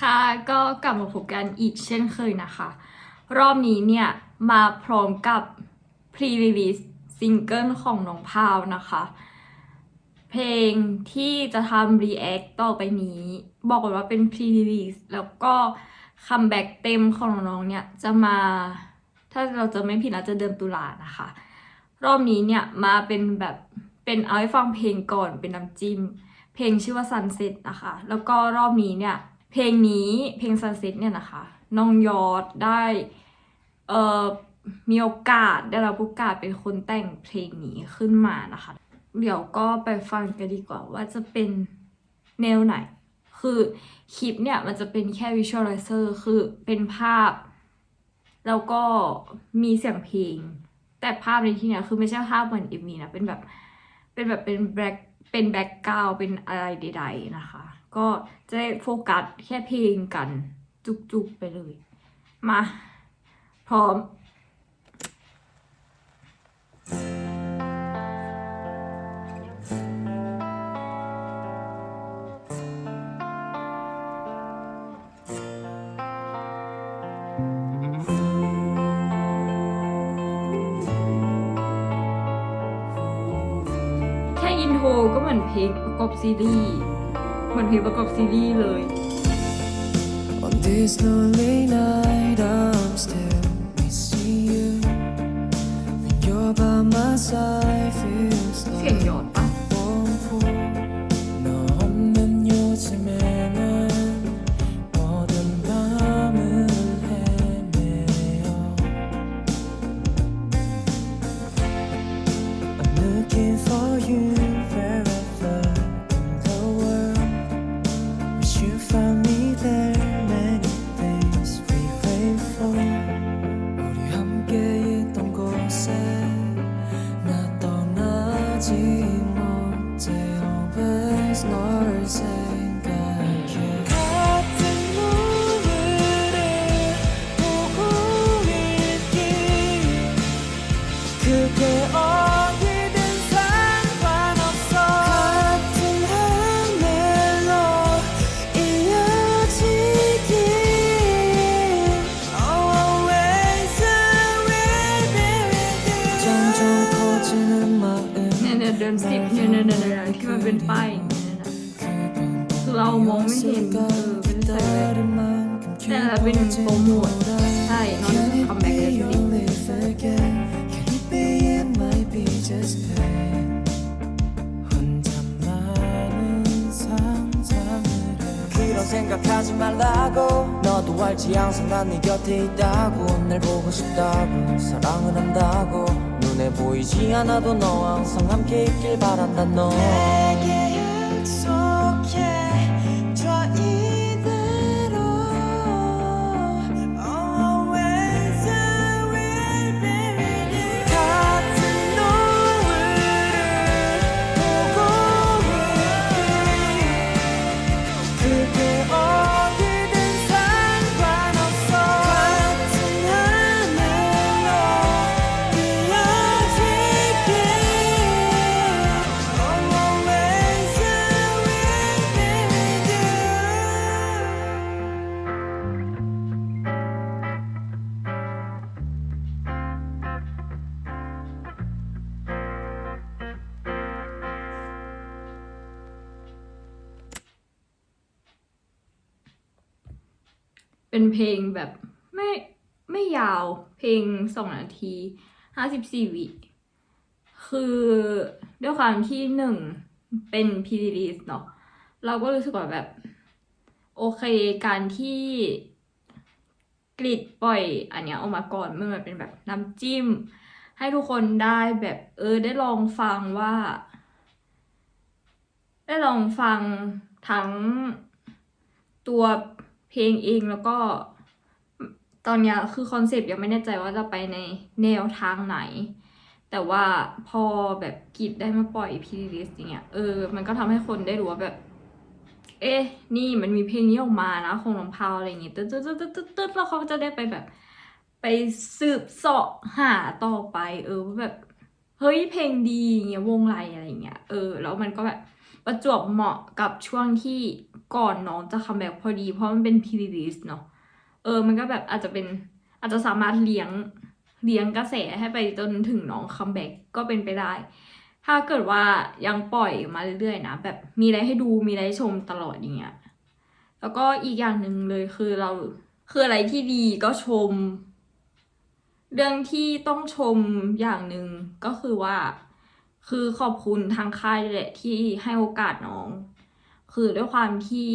ค่ะ ก็กลับมาพบกันอีกเช่นเคยนะคะ รอบนี้เนี่ย มาพร้อมกับ pre-release ซิงเกิลของน้องพาวนะคะ เพลงที่จะทำ react ต่อไปนี้ บอกก่อนว่าเป็น pre-release แล้วก็คัมแบ็กเต็มของน้องๆเนี่ยจะมา ถ้าเราจะไม่ผิดนะจะเดือนตุลานะคะ รอบนี้เนี่ยมาเป็นแบบเป็นเอาให้ฟังเพลงก่อนเป็นน้ำจิ้ม เพลงชื่อว่า Sunset นะคะ แล้วก็รอบนี้เนี่ย เพลงนี้เพลง Sunset เนี่ยนะคะน้องยอดได้เอ่อมีโอกาสได้รับโอกาสเป็นคนแต่งเพลงนี้ขึ้นมานะคะ เดี๋ยวก็ไปฟังกันดีกว่าว่าจะเป็นแนวไหน คือคลิปเนี่ยมันจะเป็นแค่ visualizer คือเป็นภาพ แล้วก็มีเสียงเพลง แต่ภาพในที่เนี้ยคือไม่ใช่ภาพเหมือน MV นะ เป็นแบบ เป็นแบบเป็นแบ็ค เป็นแบ็กกราวเป็นอะไรใดๆนะคะ ก็จะได้โฟกัสแค่เพลงกันจุกๆไปเลย มา พร้อม มือนเพลงประกอบซีรีส์เหมือนเพลงประกอบซีรีส์เลย On this lonely night, I'm still missing you. When you're by my side, feels เสียง like หยอดปะ เนี่ยเนี่ยเนี่ยเนี่ยที่มันเป็นป้ายอย่างนี้นะ คือเรามองไม่เห็นเออเป็นใส่แว่นแต่ละเป็นโปรโมทใช่น้องจะคัมแบ็กเลยสิ 그런 생각하지 말라고 너도 알지 항상 난 네 곁에 있다고 날 보고 싶다고 사랑을 한다고 눈에 보이지 않아도 너와 항상 함께 있길 바란다 너 เป็นเพลงแบบไม่ไม่ยาวเพลงสองนาทีห้าสิบสี่วิคือด้วยความที่หนึ่งเป็นพีรีสเนาะเราก็รู้สึกว่าแบบ โอเคการที่กริดปล่อยอันเนี้ยออกมาก่อนมันแบบเป็นแบบน้ำจิ้ม ให้ทุกคนได้แบบเออได้ลองฟังว่า ได้ลองฟังทั้งตัว เพลงเองแล้วก็ตอนนี้คือคอนเซปต์ยังไม่แน่ใจว่าจะไปในแนวทางไหน แต่ว่าพอแบบกิจได้มาปล่อยพีรีสอย่างเงี้ยเออ มันก็ทำให้คนได้รู้ว่าแบบ เอ๊ะนี่มันมีเพลงนี้ออกมานะของน้องพาวอะไรอย่างเงี้ยตึ๊ดตึ๊ดตึ๊ดตึ๊ดตึ๊ดแล้วเขาจะได้ไปแบบ ไปสืบเสาะหาต่อไป เออว่าแบบ เฮ้ยเพลงดีอย่างเงี้ยวงไรอะไรอย่างเงี้ยเออ แล้วมันก็แบบ ประจวบเหมาะกับช่วงที่ก่อนน้องจะคัมแบ็กพอดี เพราะมันเป็นพีรีสเนาะเออ มันก็แบบอาจจะเป็นอาจจะสามารถเลี้ยงเลี้ยงกระแสให้ไปจนถึงน้องคัมแบ็กก็เป็นไปได้ ถ้าเกิดว่ายังปล่อยมาเรื่อยๆนะแบบมีอะไรให้ดูมีอะไรชมตลอดอย่างเงี้ยแล้วก็อีกอย่างหนึ่งเลยคือเราคืออะไรที่ดีก็ชม เรื่องที่ต้องชมอย่างหนึ่งก็คือว่า คือขอบคุณทางค่ายแหละที่ให้โอกาสน้อง คือด้วยความที่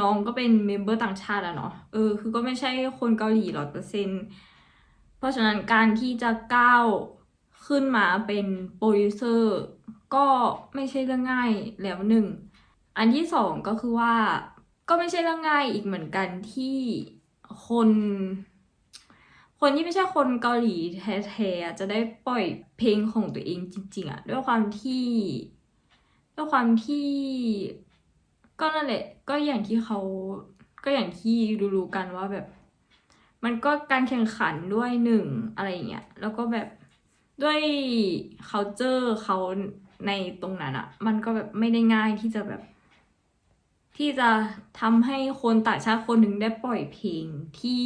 น้องก็เป็นเมมเบอร์ต่างชาติอะเนาะเออคือก็ไม่ใช่คนเกาหลีร้อยเปอร์เซ็นเพราะฉะนั้นการที่จะก้าวขึ้นมาเป็นโปรดิวเซอร์ก็ไม่ใช่เรื่องง่ายแล้วหนึ่ง อันที่สองก็คือว่าก็ไม่ใช่เรื่องง่ายอีกเหมือนกันที่คน คนที่ไม่ใช่คนเกาหลีแท้ๆอะจะได้ปล่อยเพลงของตัวเองจริง ๆอะด้วยความที่ด้วยความที่ก็นั่นแหละก็อย่างที่เขาก็อย่างที่รู้ๆกันว่าแบบ มันก็การแข่งขันด้วยหนึ่งอะไรอย่างเงี้ยแล้วก็แบบด้วย culture เขาในตรงนั้นอะมันก็แบบไม่ได้ง่ายที่จะแบบ ที่จะทำให้คนต่างชาติคนหนึ่งได้ปล่อยเพลงที่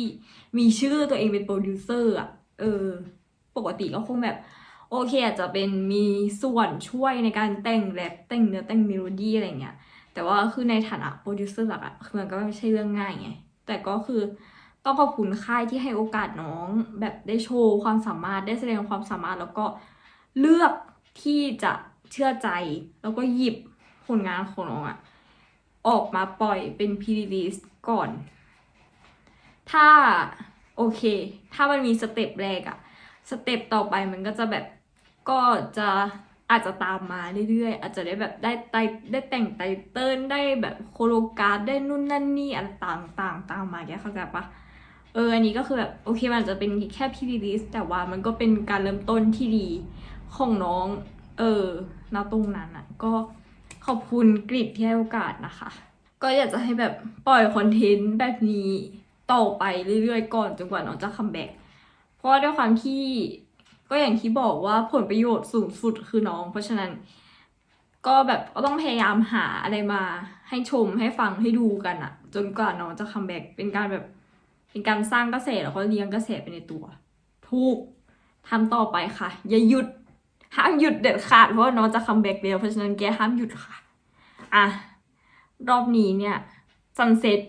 มีชื่อตัวเองเป็นโปรดิวเซอร์อะเออ ปกติก็คงแบบ โอเคอาจจะเป็นมีส่วนช่วยในการแต่งแรปแต่งเนื้อแต่งเมโลดี้อะไรเงี้ยแต่ว่าคือในฐานะโปรดิวเซอร์หลักอะคือมันก็ไม่ใช่เรื่องง่ายไง แต่ก็คือต้องขอบคุณค่ายที่ให้โอกาสน้องแบบได้โชว์ความสามารถได้แสดงความสามารถแล้วก็เลือกที่จะเชื่อใจ แล้วก็หยิบผลงานของน้องอะ ออกมาปล่อยเป็นพีรีสก่อน ถ้าโอเค ถ้ามันมีสเต็ปแรกอะสเต็ปต่อไปมันก็จะแบบก็จะอาจจะตามมาเรื่อยๆ อาจจะได้แบบได้ไตได้แต่งไตเติ้ลได้แบบโคโลการ์ดได้นู่นนั่นนี่อะไรต่างๆ ตามมาแกเข้าใจปะเอออันนี้ก็คือแบบโอเคมันอาจจะเป็นแค่พีรีสแต่ว่ามันก็เป็นการเริ่มต้นที่ดีของน้อง เออณตรงนั้นอะก็ ขอบคุณกริดที่ให้โอกาสนะคะ ก็อยากจะให้แบบปล่อยคอนเทนต์แบบนี้ต่อไปเรื่อยๆ ก่อนจนกว่าน้องจะคัมแบ็กเพราะว่าด้วยความที่ก็อย่างที่บอกว่าผลประโยชน์สูงสุดคือน้อง เพราะฉะนั้นก็แบบก็ต้องพยายามหาอะไรมา ให้ชมให้ฟังให้ดูกันอะจนกว่าน้องจะคัมแบ็กเป็นการแบบเป็นการสร้างกระแสแล้วก็เลี้ยงกระแสไปในตัว ถูกทำต่อไปค่ะ อย่าหยุด ห้ามหยุดเด็ดขาดเพราะว่าน้องจะคัมแบ็กเร็วเพราะฉะนั้นแกห้ามหยุดค่ะ อะ รอบนี้เนี่ยซันเซ็ต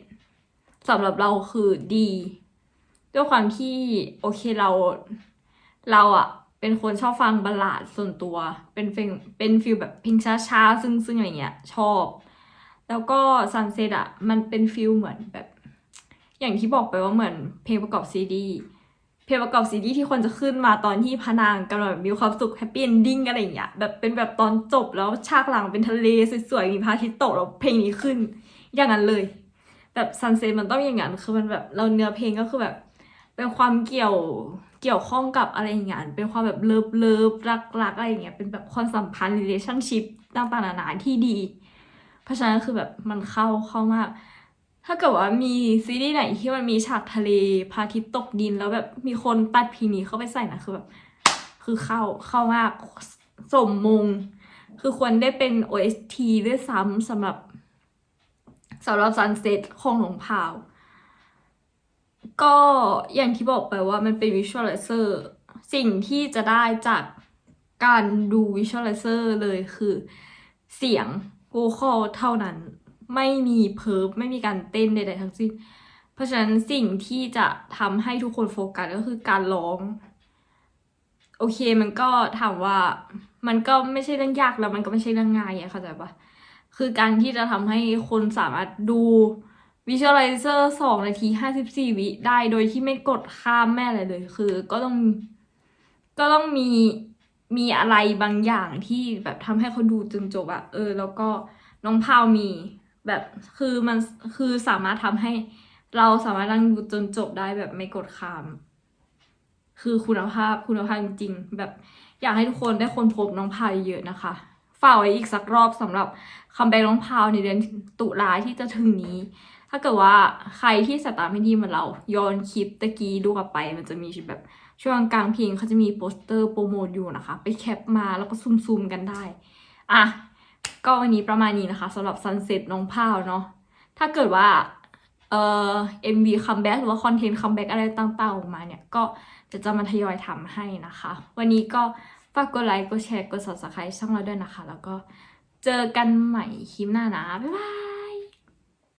สำหรับเราคือดี ด้วยความที่โอเคเราเราอะเป็นคนชอบฟังบัลลาดส่วนตัว เป็นเพลงเป็นฟิลแบบเพลงช้าๆ ซึ่งซึ่งอะไรเงี้ย ชอบ แล้วก็ซันเซ็ตอะมันเป็นฟิลเหมือนแบบ อย่างที่บอกไปว่าเหมือนเพลงประกอบซีดี เพลงประกอบซีดีที่คนจะขึ้นมาตอนที่พนางกำลังแบบมีความสุขแฮปปี้เอนดิ้งอะไรอย่างเงี้ยแบบเป็นแบบตอนจบแล้วฉากหลังเป็นทะเลสวยๆมีพระอาทิตย์ตกแล้วเพลงนี้ขึ้น อย่างนั้นเลย แบบซันเซ็ตมันต้องอย่างนั้นคือมันแบบเราเนื้อเพลงก็คือแบบ เป็นความเกี่ยวเกี่ยวข้องกับอะไรอย่างเงี้ยเป็นความแบบเลิฟเลิฟรักรักอะไรอย่างเงี้ยเป็นแบบความสัมพันธ์ relationship ต่างๆนานาที่ดี เพราะฉะนั้นคือแบบมันเข้าเข้ามาก ถ้าเกิดว่ามีซีรีส์ไหนที่มันมีฉากทะเลพระอาทิตย์ตกดินแล้วแบบมีคนตัดเพลงนี้เข้าไปใส่นะคือแบบคือเข้าเข้ามากสมมง คือควรได้เป็น OST ด้วยซ้ำสำหรับสำหรับ Sunset ของหลวงพาว ก็อย่างที่บอกไปว่ามันเป็น Visualizer สิ่งที่จะได้จากการดู Visualizer เลยคือเสียง vocal เท่านั้น ไม่มีเพิร์ฟไม่มีการเต้นใดๆทั้งสิ้น เพราะฉะนั้นสิ่งที่จะทำให้ทุกคนโฟกัสก็คือการร้อง โอเคมันก็ถามว่ามันก็ไม่ใช่เรื่องยากแล้วมันก็ไม่ใช่เรื่องง่ายอะเข้าใจปะคือการที่จะทำให้คนสามารถดู Visualizer สองนาทีห้าสิบสี่วิได้โดยที่ไม่กดข้ามแม่อะไรเลย คือก็ต้องก็ต้องมีมีอะไรบางอย่างที่แบบทำให้เขาดูจนจบอะเออ แล้วก็น้องพาวมี แบบคือมันคือสามารถทำให้เราสามารถนั่งดูจนจบได้แบบไม่กดข้าม คือคุณภาพคุณภาพจริงๆแบบอยากให้ทุกคนได้คนพบน้องพาวเยอะนะคะฝากไว้อีกสักรอบสำหรับคัมแบ็กน้องพาวในเดือนตุลาที่จะถึงนี้ ถ้าเกิดว่าใครที่สตายตาไม่ดีเหมือนเราย้อนคลิปตะกี้ดูกลับไป มันจะมีแบบช่วงกลางเพลงเขาจะมีโปสเตอร์โปรโมทอยู่นะคะ ไปแคปมาแล้วก็ซูมๆกันได้ อะ ก็วันนี้ประมาณนี้นะคะสำหรับ Sunset น้องพาวเนาะถ้าเกิดว่าเอ่อ MV คัมแบ็กหรือว่าคอนเทนต์คัมแบ็กอะไรต่างๆออกมาเนี่ย ก็จะจะมาทยอยทำให้นะคะ วันนี้ก็ฝากกดไลค์กดแชร์กด subscribe ช่องเราด้วยนะคะ แล้วก็เจอกันใหม่คลิปหน้านะ บ๊ายบาย